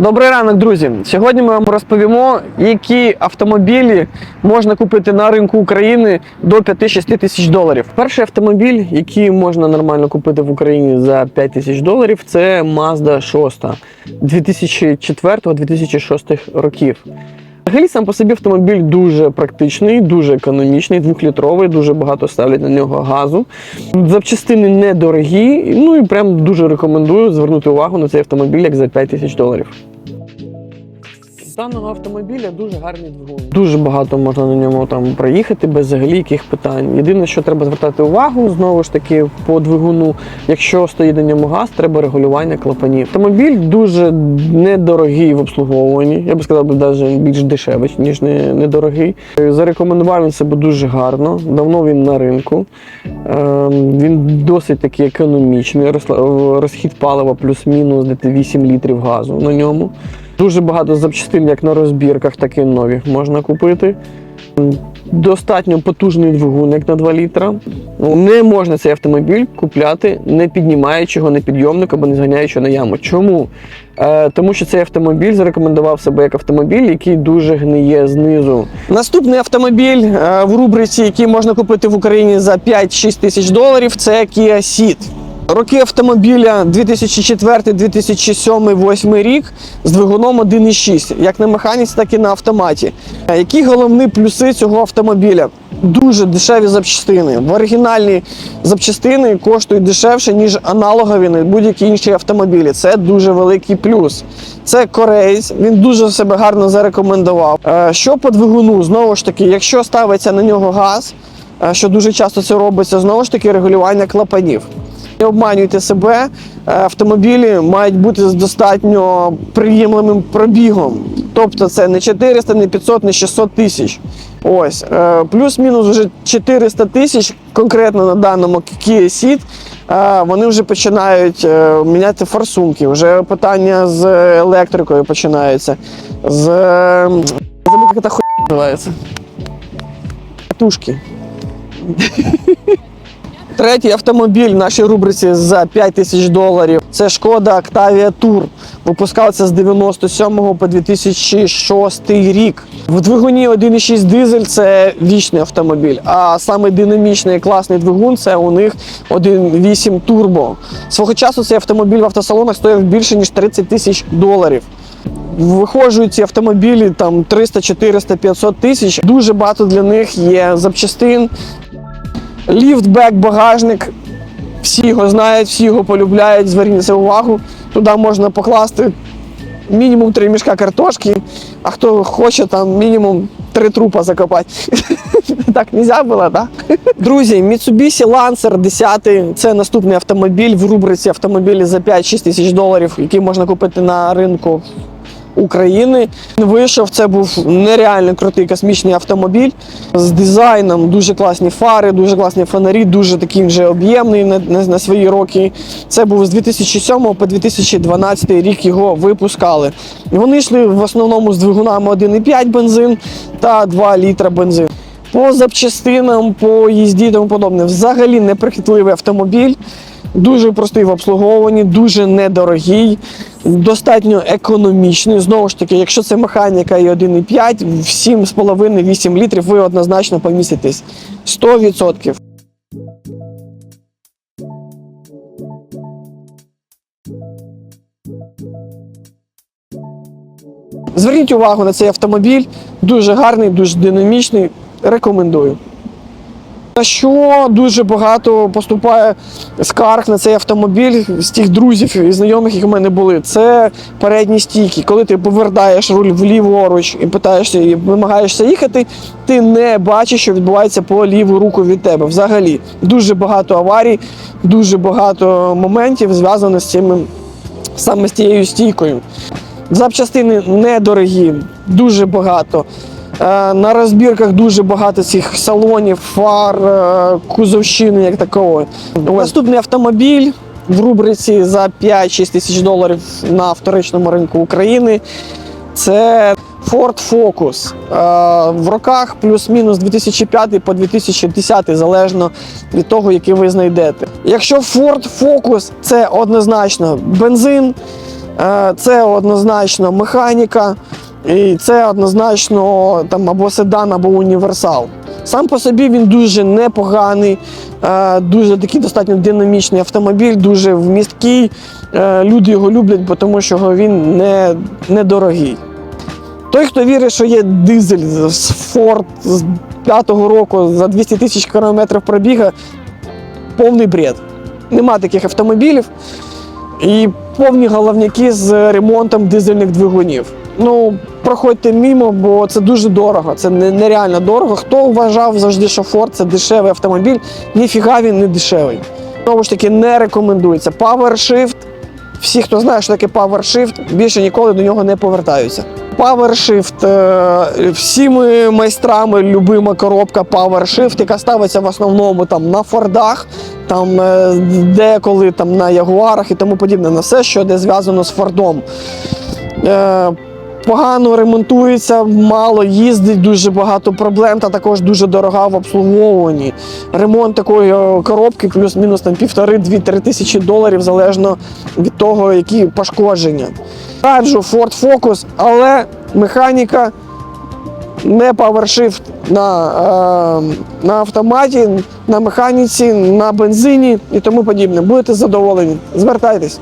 Добрий ранок, друзі. Сьогодні ми вам розповімо, які автомобілі можна купити на ринку України до 5-6 тисяч доларів. Перший автомобіль, який можна нормально купити в Україні за 5 тисяч доларів, це Mazda 6 2004-2006 років. Взагалі сам по собі автомобіль дуже практичний, дуже економічний, двохлітровий, дуже багато ставлять на нього газу. Запчастини недорогі, ну і прям дуже рекомендую звернути увагу на цей автомобіль як за 5 тисяч доларів. Даного автомобіля дуже гарний двигун. Дуже багато можна на ньому там проїхати без взагалі яких питань. Єдине, що треба звертати увагу, знову ж таки, по двигуну, якщо стоїть на ньому газ, треба регулювання клапанів. Автомобіль дуже недорогий в обслуговуванні. Я би сказав, навіть більш дешевий, ніж недорогий. Зарекомендував він себе дуже гарно. Давно він на ринку. Ем, Він досить такий економічний. Розхід палива плюс-мінус десь 8 літрів газу на ньому. Дуже багато запчастин, як на розбірках, так і нові можна купити. Достатньо потужний двигун, як на 2 літра. Не можна цей автомобіль купляти, не піднімаючи його на підйомник або не зганяючи на яму. Чому? Е, тому що цей автомобіль зарекомендував себе як автомобіль, який дуже гниє знизу. Наступний автомобіль е, в рубриці, який можна купити в Україні за 5-6 тисяч доларів, це Kia Ceed. Роки автомобіля 2004, 2007, 2008 рік з двигуном 1.6, як на механіці, так і на автоматі. Е, Які головні плюси цього автомобіля? Дуже дешеві запчастини. В оригінальні запчастини коштують дешевше, ніж аналогові на будь-які інші автомобілі. Це дуже великий плюс. Це кореєць, він дуже себе гарно зарекомендував. Е, Що по двигуну? Знову ж таки, якщо ставиться на нього газ, е, що дуже часто це робиться, знову ж таки регулювання клапанів. Не обманюйте себе, е, автомобілі мають бути з достатньо приємним пробігом. Тобто це не 400, не 500, не 600 тисяч. Ось. е, Плюс-мінус вже 400 тисяч, конкретно на даному Kia Ceed, е, вони вже починають міняти форсунки. Вже питання з електрикою починаються. З як хуйня називається. Катушки. Третій автомобіль в нашій рубриці за 5 тисяч доларів. Це шкода Octavia Tour. Випускався з 97 по 2006 рік. В двигуні 1,6 дизель це вічний автомобіль. А саме динамічний і класний двигун це у них 1,8 турбо. Свого часу цей автомобіль в автосалонах стояв більше ніж 30 тисяч доларів. Виходжують ці автомобілі там 300, 400, 500 тисяч. Дуже багато для них є запчастин. Ліфтбек, багажник. Всі його знають, всі його полюбляють, зверніть це увагу. Туди можна покласти мінімум три мішка картошки, а хто хоче, там мінімум три трупа закопати. Так нельзя було, так? Друзі, Mitsubishi Lancer 10 це наступний автомобіль в рубриці автомобілі за 5-6 тисяч доларів, який можна купити на ринку України. Вийшов, це був нереально крутий космічний автомобіль з дизайном, дуже класні фари, дуже класні фонарі, дуже такий вже об'ємний на, на, на свої роки. Це був з 2007 по 2012 рік його випускали. Вони йшли в основному з двигунами 1,5 бензин та 2 літра бензин. По запчастинам, по їзді і тому подобне. Взагалі неприхитливий автомобіль. Дуже простий в обслуговуванні, дуже недорогий, достатньо економічний. Знову ж таки, якщо це механіка і 1,5, в 7,5-8 літрів ви однозначно поміститесь. 100%. Зверніть увагу на цей автомобіль. Дуже гарний, дуже динамічний. Рекомендую. На що дуже багато поступає скарг на цей автомобіль з тих друзів і знайомих, які в мене були. Це передні стійки. Коли ти повертаєш руль вліворуч і питаєшся і вимагаєшся їхати, ти не бачиш, що відбувається по ліву руку від тебе. Взагалі дуже багато аварій, дуже багато моментів зв'язаних з цим саме з тією стійкою. Запчастини недорогі, дуже багато. Е, На розбірках дуже багато цих салонів, фар, е, кузовщини як такого. Наступний автомобіль в рубриці за 5-6 тисяч доларів на вторичному ринку України. Це Ford Focus. Е, В роках плюс-мінус 2005 по 2010, залежно від того, який ви знайдете. Якщо Ford Focus це однозначно бензин, Це однозначно механіка, і це однозначно там або седан, або універсал. Сам по собі він дуже непоганий, е, дуже такий достатньо динамічний автомобіль, дуже вмісткий. Е, Люди його люблять, тому що він не, недорогий. Той, хто вірить, що є дизель з Ford з п'ятого року за 200 тисяч кілометрів пробіга, повний бред. Нема таких автомобілів і повні головняки з ремонтом дизельних двигунів. Ну, проходьте мімо, бо це дуже дорого, це нереально дорого. Хто вважав завжди, що Ford це дешевий автомобіль, ніфіга він не дешевий. Знову ж таки, не рекомендується. PowerShift. Всі, хто знає, що таке PowerShift, більше ніколи до нього не повертаються. PowerShift, е, всіми майстрами любима коробка PowerShift, яка ставиться в основному там на Фордах, там е, деколи там на Ягуарах і тому подібне, на все, що де зв'язано з Фордом. Погано ремонтується, мало їздить, дуже багато проблем та також дуже дорога в обслуговуванні. Ремонт такої е, коробки плюс-мінус там півтори-дві-три тисячі доларів залежно від того, які пошкодження. Раджу Ford Focus, але механіка не PowerShift на, е, на автоматі, на механіці, на бензині і тому подібне. Будете задоволені. Звертайтесь.